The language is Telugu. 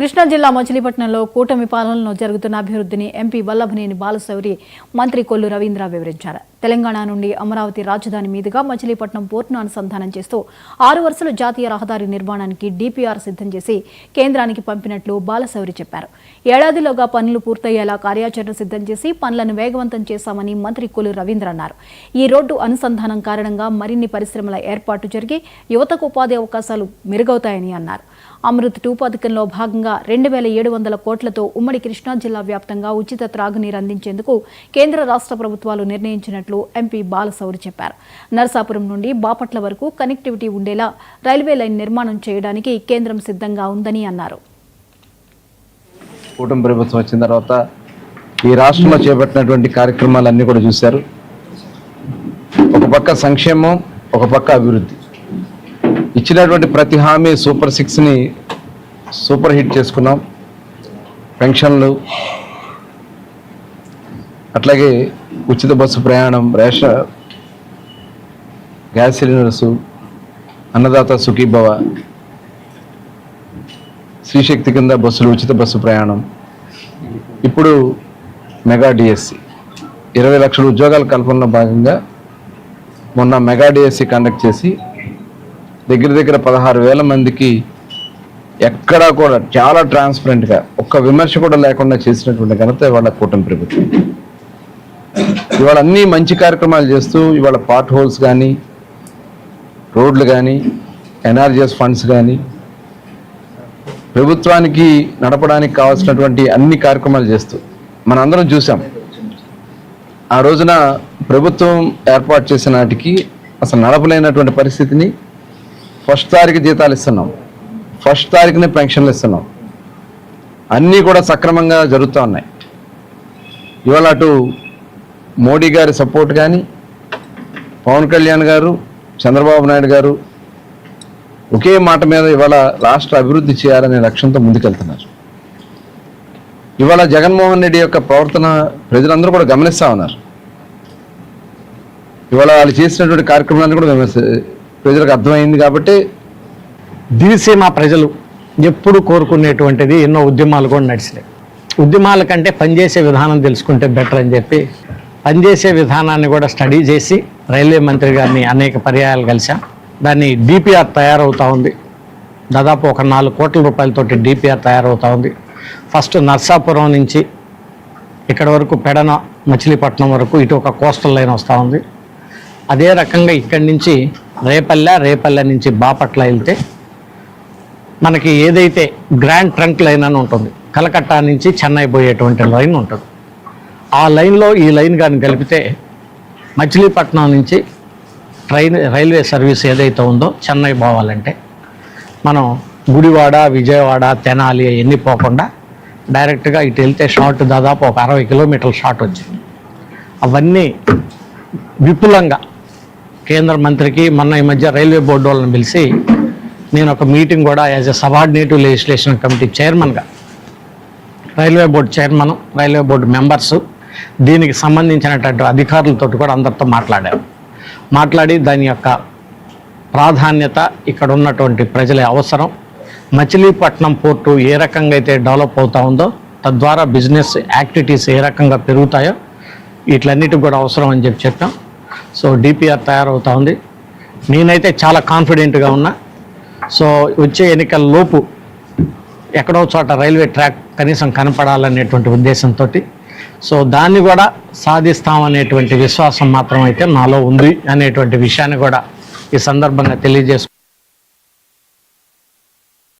కృష్ణా జిల్లా మచిలీపట్నంలో కూటమి పాలనలో జరుగుతున్న అభివృద్ధిని ఎంపీ వల్లభనేని బాలశౌరి మంత్రి కొల్లు రవీంద్ర వివరించారు. తెలంగాణ నుండి అమరావతి రాజధాని మీదుగా మచిలీపట్నం పోర్టును అనుసంధానం చేస్తూ ఆరు వరుసలు జాతీయ రహదారి నిర్మాణానికి డీపీఆర్ సిద్ధం చేసి కేంద్రానికి పంపినట్లు బాలశౌరి చెప్పారు. ఏడాదిలోగా పనులు పూర్తయ్యేలా కార్యాచరణ సిద్ధం చేసి పనులను వేగవంతం చేశామని మంత్రి కొల్లు రవీంద్ర అన్నారు. ఈ రోడ్డు అనుసంధానం కారణంగా మరిన్ని పరిశ్రమల ఏర్పాటు జరిగి యువతకు ఉపాధి అవకాశాలు మెరుగవుతాయని అన్నారు. అమృత్ టూ పథకంలో భాగంగా రెండు వేల ఏడు వందల కోట్లతో ఉమ్మడి కృష్ణా జిల్లా వ్యాప్తంగా ఉచిత త్రాగునీరు అందించేందుకు కేంద్ర రాష్ట్ర ప్రభుత్వాలు నిర్ణయించినట్లు ఎంపీ బాలసౌరి చెప్పారు. నరసాపురం నుండి బాపట్ల వరకు కనెక్టివిటీ ఉండేలా రైల్వే లైన్ నిర్మాణం చేయడానికి కేంద్రం సిద్ధంగా ఉందని అన్నారు. కూటమి ప్రభుత్వం వచ్చిన తర్వాత ఈ రాష్ట్రంలో చేపట్టినటువంటి కార్యక్రమాలన్నీ కూడా చూశారు. ఒక పక్క సంక్షేమం ఒక పక్క అభివృద్ధి. ఇచ్చినటువంటి ప్రతి హామీ సూపర్ సిక్స్ని సూపర్ హిట్ చేసుకున్నాం. పెన్షన్లు అట్లాగే ఉచిత బస్సు ప్రయాణం రేష గ్యాస్ సిలిండర్సు అన్నదాత సుఖీభవ శ్రీశక్తి కింద బస్సులు ఉచిత బస్సు ప్రయాణం. ఇప్పుడు మెగా డిఎస్సి. ఇరవై లక్షల ఉద్యోగాల కల్పనలో భాగంగా మొన్న మెగా డిఎస్సి కండక్ట్ చేసి దగ్గర దగ్గర పదహారు వేల మందికి ఎక్కడా కూడా చాలా ట్రాన్స్పరెంట్గా ఒక్క విమర్శ కూడా లేకుండా చేసినటువంటి ఘనత ఇవాళ కూటమి ప్రభుత్వం. ఇవాళ అన్ని మంచి కార్యక్రమాలు చేస్తూ ఇవాళ పార్ట్ హోల్స్ కానీ రోడ్లు కానీ ఎన్ఆర్జిఎస్ ఫండ్స్ కానీ ప్రభుత్వానికి నడపడానికి కావాల్సినటువంటి అన్ని కార్యక్రమాలు చేస్తూ మనందరం చూసాం ఆ రోజున ప్రభుత్వం ఏర్పాటు చేసిన నాటికి అసలు నడపలేనటువంటి పరిస్థితిని ఫస్ట్ తారీఖు జీతాలు ఇస్తున్నాం. ఫస్ట్ తారీఖునే పెన్షన్లు ఇస్తున్నాం. అన్నీ కూడా సక్రమంగా జరుగుతూ ఉన్నాయి. ఇవాళ అటు మోడీ గారి సపోర్ట్ కానీ పవన్ కళ్యాణ్ గారు చంద్రబాబు నాయుడు గారు ఒకే మాట మీద ఇవాళ రాష్ట్ర అభివృద్ధి చేయాలనే లక్ష్యంతో ముందుకెళ్తున్నారు. ఇవాళ జగన్మోహన్ రెడ్డి యొక్క ప్రవర్తన ప్రజలందరూ కూడా గమనిస్తూ ఉన్నారు. ఇవాళ వాళ్ళు చేసినటువంటి కార్యక్రమాన్ని కూడా విమర్శ ప్రజలకు అర్థమైంది కాబట్టి దివిసీమ ప్రజలు ఎప్పుడు కోరుకునేటువంటిది ఎన్నో ఉద్యమాలు కూడా నడిచినాయి. ఉద్యమాల కంటే పనిచేసే విధానం తెలుసుకుంటే బెటర్ అని చెప్పి పనిచేసే విధానాన్ని కూడా స్టడీ చేసి రైల్వే మంత్రి గారిని అనేక పర్యాయాలు కలిసాం దాన్ని డిపిఆర్ తయారవుతూ ఉంది. దాదాపు ఒక నాలుగు కోట్ల రూపాయలతోటి డిపిఆర్ తయారవుతూ ఉంది. ఫస్ట్ నర్సాపురం నుంచి ఇక్కడ వరకు పెడన మచిలీపట్నం వరకు ఇటు ఒక కోస్టల్ లైన్ వస్తూ ఉంది. అదే రకంగా ఇక్కడి నుంచి రేపల్లె రేపల్లె నుంచి బాపట్ల వెళ్తే మనకి ఏదైతే గ్రాండ్ ట్రంక్ లైన్ అని ఉంటుంది కలకత్తా నుంచి చెన్నై పోయేటువంటి లైన్ ఉంటుంది. ఆ లైన్లో ఈ లైన్ కానీ కలిపితే మచిలీపట్నం నుంచి ట్రైన్ రైల్వే సర్వీస్ ఏదైతే ఉందో చెన్నై పోవాలంటే మనం గుడివాడ విజయవాడ తెనాలి అవన్నీ పోకుండా డైరెక్ట్గా ఇటు వెళ్తే షార్ట్ దాదాపు ఒక అరవై కిలోమీటర్ల షార్ట్ వచ్చింది. అవన్నీ విపులంగా కేంద్ర మంత్రికి మొన్న ఈ మధ్య రైల్వే బోర్డు వాళ్ళని పిలిచి నేను ఒక మీటింగ్ కూడా as a subordinative legislation committee చైర్మన్గా railway board chairman railway board members దీనికి సంబంధించినటువంటి అధికారులతో కూడా అందరితో మాట్లాడాము. మాట్లాడి దాని యొక్క ప్రాధాన్యత ఇక్కడ ఉన్నటువంటి ప్రజల అవసరం. మచిలీపట్నం పోర్టు ఏ రకంగా అయితే డెవలప్ అవుతూ ఉందో తద్వారా బిజినెస్ యాక్టివిటీస్ ఏ రకంగా పెరుగుతాయో వీటిలన్నిటికి కూడా అవసరం అని చెప్పి చెప్పాం. సో డిపిఆర్ తయారవుతూ ఉంది. నేనైతే చాలా కాన్ఫిడెంట్గా ఉన్నా. సో వచ్చే ఎన్నికల లోపు ఎక్కడో చోట రైల్వే ట్రాక్ కనీసం కనపడాలనేటువంటి ఉద్దేశంతో సో దాన్ని కూడా సాధిస్తామనేటువంటి విశ్వాసం మాత్రం అయితే నాలో ఉంది అనేటువంటి విషయాన్ని కూడా ఈ సందర్భంగా తెలియజేసుకు